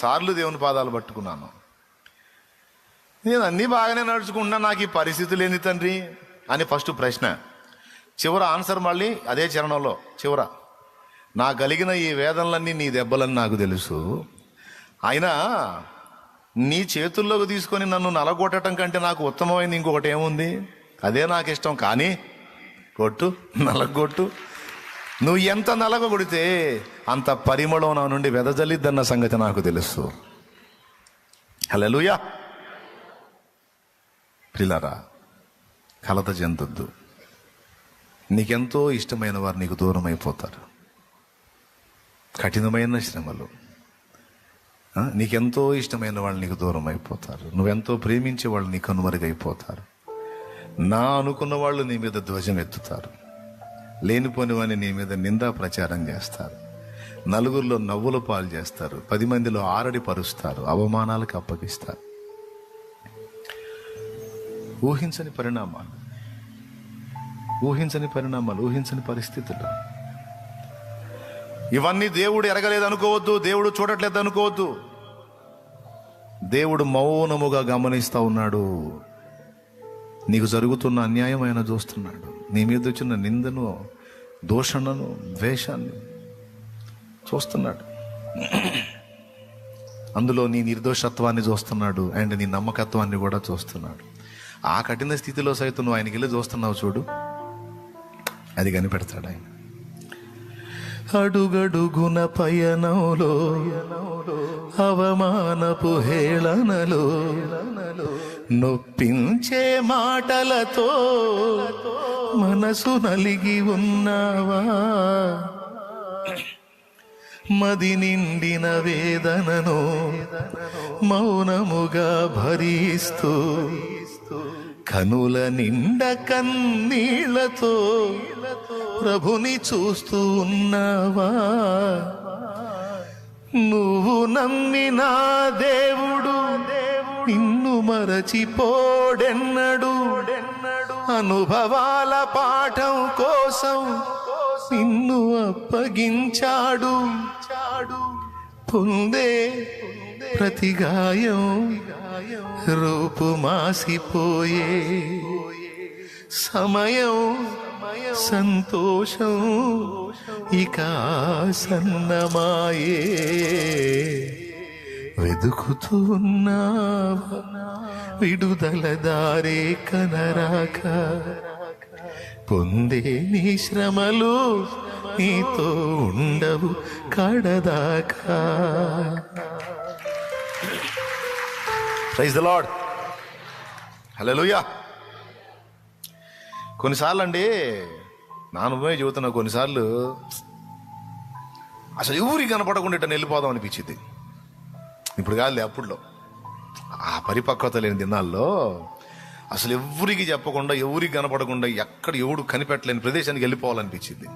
సార్లు దేవుని పాదాలు పట్టుకున్నాను. నేను అన్నీ బాగానే నడుచుకుంటున్నా నాకు ఈ పరిస్థితులు ఏంది తండ్రి అని ఫస్ట్ ప్రశ్న. చివర ఆన్సర్ మళ్ళీ అదే చరణంలో చివర. నా కలిగిన ఈ వేదనలన్నీ నీ దెబ్బలని నాకు తెలుసు. అయినా నీ చేతుల్లోకి తీసుకొని నన్ను నలగొట్టడం కంటే నాకు ఉత్తమమైంది ఇంకొకటి ఏముంది? అదే నాకు ఇష్టం. కానీ కొట్టు నలగొట్టు. నువ్వు ఎంత నలగొడితే అంత పరిమళం నా నుండి వెదజల్లిద్దన్న సంగతి నాకు తెలుసు. హలోయా పిల్లరా కలత చెందొద్దు. నీకెంతో ఇష్టమైన వారు నీకు దూరం అయిపోతారు కఠినమైన శ్రమలు. నీకెంతో ఇష్టమైన వాళ్ళు నీకు దూరం అయిపోతారు నువ్వెంతో ప్రేమించే వాళ్ళు నీకు కనుమరుగైపోతారు. నా అనుకున్న వాళ్ళు నీ మీద ధ్వజం ఎత్తుతారు లేనిపోని వాని నీ మీద నిందా ప్రచారం చేస్తారు. నలుగురిలో నవ్వుల పాలు చేస్తారు. పది మందిలో ఆరడి పరుస్తారు. అవమానాలకు అప్పగిస్తారు. ఊహించని పరిణామాలు. ఊహించని పరిణామాలు ఊహించని పరిస్థితులు. ఇవన్నీ దేవుడు ఎరగలేదు అనుకోవద్దు దేవుడు చూడట్లేదు అనుకోవద్దు. దేవుడు మౌనముగా గమనిస్తా ఉన్నాడు. నీకు జరుగుతున్న అన్యాయం ఆయన చూస్తున్నాడు. నీ మీద వచ్చిన నిందను దూషణను ద్వేషాన్ని చూస్తున్నాడు. అందులో నీ నిర్దోషత్వాన్ని చూస్తున్నాడు అండ్ నీ నమ్మకత్వాన్ని కూడా చూస్తున్నాడు. ఆ కఠిన స్థితిలో సైతం నువ్వు ఆయనకి వెళ్ళి చూస్తున్నావు చూడు. అది కనిపెడతాడు ఆయన. అడుగడుగున పయనంలో అవమానపు హేళనలో నొప్పించే మాటలతో మనసు నలిగి ఉన్నావా? మది నిండిన వేదనను మౌనముగా భరిస్తూ కనుల నిండ కన్నీళ్ళతో ప్రభుని చూస్తూ ఉన్నావా నువ్వు నమ్మిన దేవుడు నిన్ను మరచిపోడెన్నడు. అనుభవాల పాఠం కోసం నిన్ను అప్పగించాడు. పొందే ప్రతి రూపుమాసిపోయే సమయం సంతోషం ఇక సన్నమాయే వెదుకుతూ ఉన్నావా విడుదల దారే కనరాక పొందే నీ శ్రమలు నీతో ఉండవు కడదాకా. ప్రైజ్ ద లాడ్ హలో లూయా కొన్నిసార్లు అండి నా అనుభవమే చెబుతున్నా కొన్నిసార్లు అసలు ఎవరికి కనపడకుండా ఇట్లా వెళ్ళిపోదాం అనిపించింది. ఇప్పుడు కాదులే అప్పుడులో. ఆ పరిపక్వత లేని దినాల్లో అసలు ఎవరికి చెప్పకుండా ఎవరికి కనపడకుండా ఎక్కడ ఎవడు కనిపెట్టలేని ప్రదేశానికి వెళ్ళిపోవాలనిపించింది.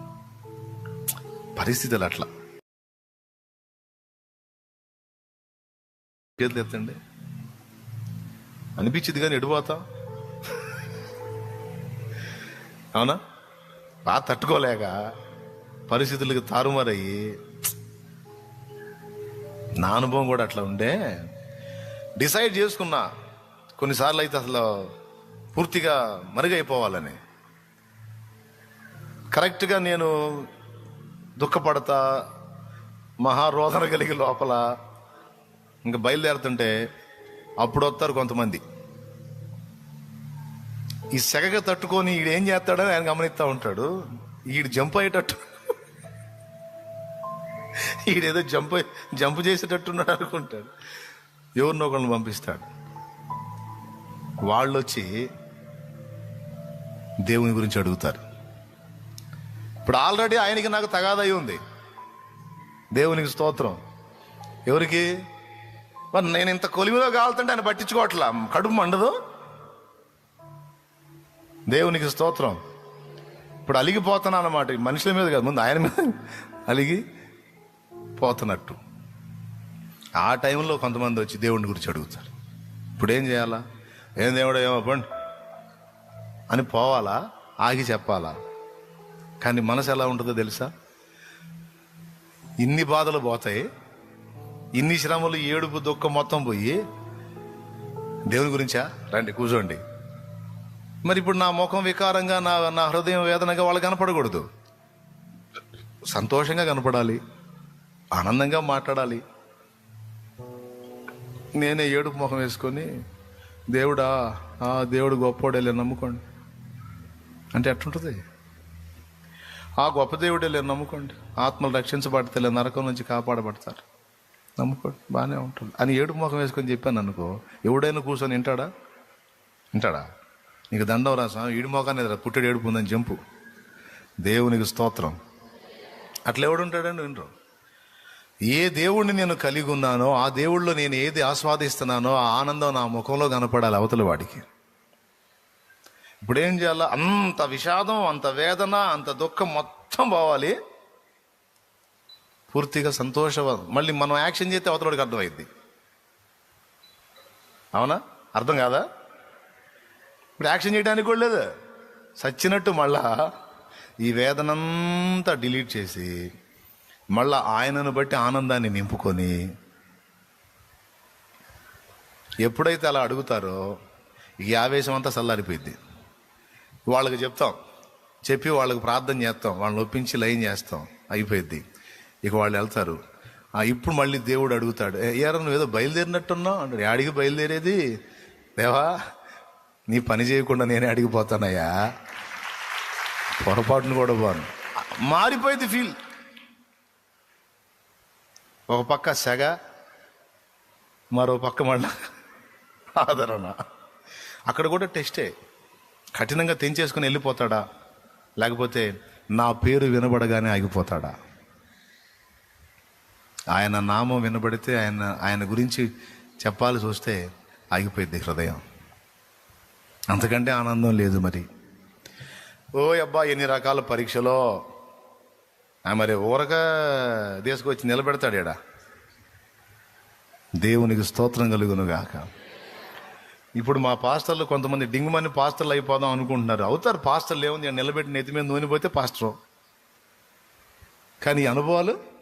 పరిస్థితులు అట్లా. చేతులు ఎత్తండి. అనిపించింది కానీ ఎడిపోతా అవునా? బాగా తట్టుకోలేక పరిస్థితులకు తారుమారయ్యి. నా అనుభవం కూడా అట్లా ఉండే. డిసైడ్ చేసుకున్నా. కొన్నిసార్లు అయితే అసలు పూర్తిగా మరుగైపోవాలని. కరెక్ట్గా నేను దుఃఖపడతా మహారోధన కలిగి లోపల ఇంకా బయలుదేరుతుంటే అప్పుడు వస్తారు కొంతమంది. ఈ సెగగ తట్టుకొని ఈడు ఏం చేస్తాడని ఆయన గమనిస్తూ ఉంటాడు. ఈడు జంప్ అయ్యేటట్టు. ఈడేదో జంప్ జంప్ చేసేటట్టున్నాడు అనుకుంటాడు. ఎవరినో ఒకరిని పంపిస్తాడు. వాళ్ళు వచ్చి దేవుని గురించి అడుగుతారు. ఇప్పుడు ఆల్రెడీ ఆయనకి నాకు తగాదై ఉంది. దేవునికి స్తోత్రం. ఎవరికి? మరి నేను ఇంత కొలిమిలో కాలుతుంటే ఆయన పట్టించుకోవట్లా? కడుపు మండదు? దేవునికి స్తోత్రం. ఇప్పుడు అలిగిపోతున్నాను అన్నమాట మనుషుల మీద కాదు ముందు ఆయన మీద అలిగి పోతున్నట్టు. ఆ టైంలో కొంతమంది వచ్చి దేవుని గురించి అడుగుతారు. ఇప్పుడు ఏం చేయాలా? ఏం దేవుడు ఏమో పండి. అని పోవాలా? ఆగి చెప్పాలా? కానీ మనసు ఎలా ఉంటుందో తెలుసా? ఇన్ని బాధలు పోతాయి. ఇన్ని శ్రమలు ఏడుపు దుఃఖం మొత్తం పోయి దేవుని గురించా? రండి కూర్చోండి. మరి ఇప్పుడు నా ముఖం వికారంగా నా నా హృదయం వేదనగా వాళ్ళు కనపడకూడదు. సంతోషంగా కనపడాలి. ఆనందంగా మాట్లాడాలి. నేనే ఏడుపు ముఖం వేసుకొని దేవుడా ఆ దేవుడు గొప్పోడేలే నమ్ముకోండి. అంటే ఎట్లుంటుంది? ఆ గొప్ప దేవుడేలే నమ్ముకోండి. ఆత్మలు రక్షించబడతలే నరకం నుంచి కాపాడబడతారు. నమ్ముకోడు. బాగానే ఉంటుంది. అని ఏడుపు ముఖం వేసుకొని చెప్పాను అనుకో ఎవడైనా కూర్చొని వింటాడా? వింటాడా? నీకు దండం రాసా ఈడు మోకాన్ని ఎదురా పుట్టెడు ఏడుపు ఉందని చెంపు దేవునికి స్తోత్రం. అట్లా ఎవడుంటాడండి వినరు. ఏ దేవుణ్ణి నేను కలిగి ఉన్నానో ఆ దేవుళ్ళు నేను ఏది ఆస్వాదిస్తున్నానో ఆ ఆనందం నా ముఖంలో కనపడాలి అవతల వాడికి. ఇప్పుడేం ఏం చేయాలా? అంత విషాదం అంత వేదన అంత దుఃఖం మొత్తం పోవాలి. పూర్తిగా సంతోష. మళ్ళీ మనం యాక్షన్ చేస్తే అవతలవాడికి అర్థమైంది అవునా? అర్థం కాదా? ఇప్పుడు యాక్షన్ చేయడానికి కూడా లేదు. సచ్చినట్టు మళ్ళా ఈ వేదనంతా డిలీట్ చేసి మళ్ళా ఆయనను బట్టి ఆనందాన్ని నింపుకొని ఎప్పుడైతే అలా అడుగుతారో ఈ ఆవేశం అంతా చల్లారిపోయింది వాళ్ళకి చెప్తాం. చెప్పి వాళ్ళకి ప్రార్థన చేస్తాం. వాళ్ళని ఒప్పించి లైన్ చేస్తాం. అయిపోయింది ఇక వాళ్ళు వెళ్తారు. ఇప్పుడు మళ్ళీ దేవుడు అడుగుతాడు "ఏ, ఏరా నువ్వు ఏదో బయలుదేరినట్టున్నావు అంటాడు యాడికి బయలుదేరేది? దేవా నీ పని చేయకుండా నేనే అడిగిపోతానయ్యా పొరపాటును కూడా బాను మారిపోయింది ఫీల్ ఒక పక్క సెగ మరో పక్క మళ్ళా ఆదరణ. అక్కడ కూడా టెస్టే కఠినంగా తెంచేసుకుని వెళ్ళిపోతాడా? లేకపోతే నా పేరు వినబడగానే ఆగిపోతాడా? ఆయన నామం వినబడితే ఆయన ఆయన గురించి చెప్పాల్సి వస్తే ఆగిపోయింది హృదయం. అంతకంటే ఆనందం లేదు మరి. ఓ అబ్బా ఎన్ని రకాల పరీక్షలో? ఆ మరి ఊరక తీసుకొచ్చి నిలబెడతాడు ఈడ. దేవునికి స్తోత్రం కలుగును గాక ఇప్పుడు మా పాస్టర్లు కొంతమంది డింగుమని పాస్టర్లు అయిపోదాం అనుకుంటున్నారు. అవుతారు పాస్టర్లు ఏముంది నిలబెట్టిన ఎత్తి మీద నూనె పోతే పాస్టరు. కానీ ఈ అనుభవాలు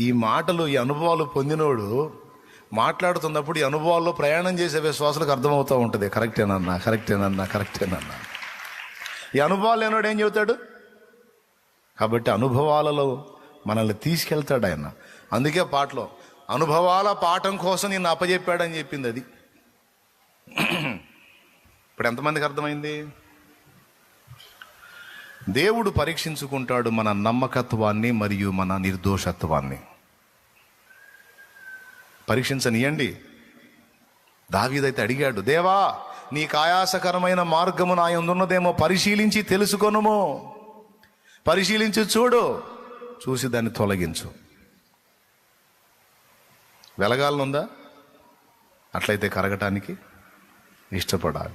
ఈ మాటలు ఈ అనుభవాలు పొందినోడు మాట్లాడుతున్నప్పుడు ఈ అనుభవాల్లో ప్రయాణం చేసే విశ్వాసాలకు అర్థమవుతూ ఉంటుంది. కరెక్టేనన్నా కరెక్టేనన్నా కరెక్టేనన్నా ఈ అనుభవాలు లేనోడు ఏం చెబుతాడు? కాబట్టి అనుభవాలలో మనల్ని తీసుకెళ్తాడు ఆయన. అందుకే పాటలో అనుభవాల పాఠం కోసం నిన్ను అప్పజెప్పాడని చెప్పింది అది. ఇప్పుడు ఎంతమందికి అర్థమైంది? దేవుడు పరీక్షించుకుంటాడు మన నమ్మకత్వాన్ని మరియు మన నిర్దోషత్వాన్ని. పరీక్షించనియండి. దావీదైతే అడిగాడు దేవా నీ కాయాసకరమైన మార్గము నా ఉన్నదేమో పరిశీలించి తెలుసుకొనుము. పరిశీలించి చూడు చూసి దాన్ని తొలగించు. వెలగాలనుందా? అట్లయితే కరగటానికి ఇష్టపడాలి.